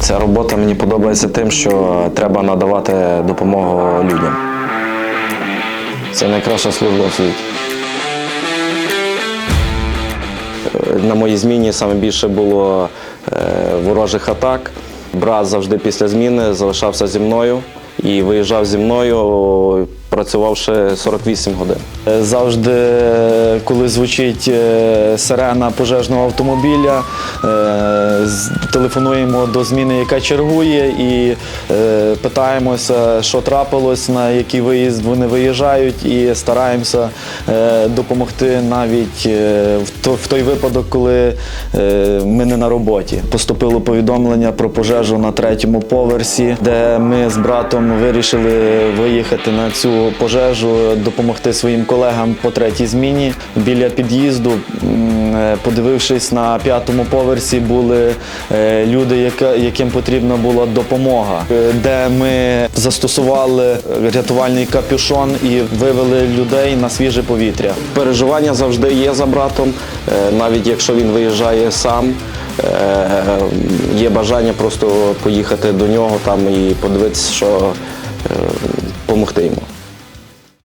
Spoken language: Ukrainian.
Ця робота мені подобається тим, що треба надавати допомогу людям. Це найкраща служба в світі. Е, На моїй зміні саме більше було е, ворожих атак. Брат завжди після зміни залишався зі мною і виїжджав зі мною, працювавши 48 годин. Е, Завжди, коли звучить е, сирена пожежного автомобіля, е, телефонуємо до зміни, яка чергує, і питаємося, що трапилось, на який виїзд вони виїжджають, і стараємося допомогти навіть в той випадок, коли ми не на роботі. Поступило повідомлення про пожежу на третьому поверсі, де ми з братом вирішили виїхати на цю пожежу, допомогти своїм колегам по третій зміні. Біля під'їзду, е, подивившись на п'ятому поверсі, були е, люди, яким потрібна була допомога, е, де ми застосували рятувальний капюшон і вивели людей на свіже повітря. Переживання завжди є за братом, навіть якщо він виїжджає сам. Є бажання просто поїхати до нього там і подивитися, що допомогти йому.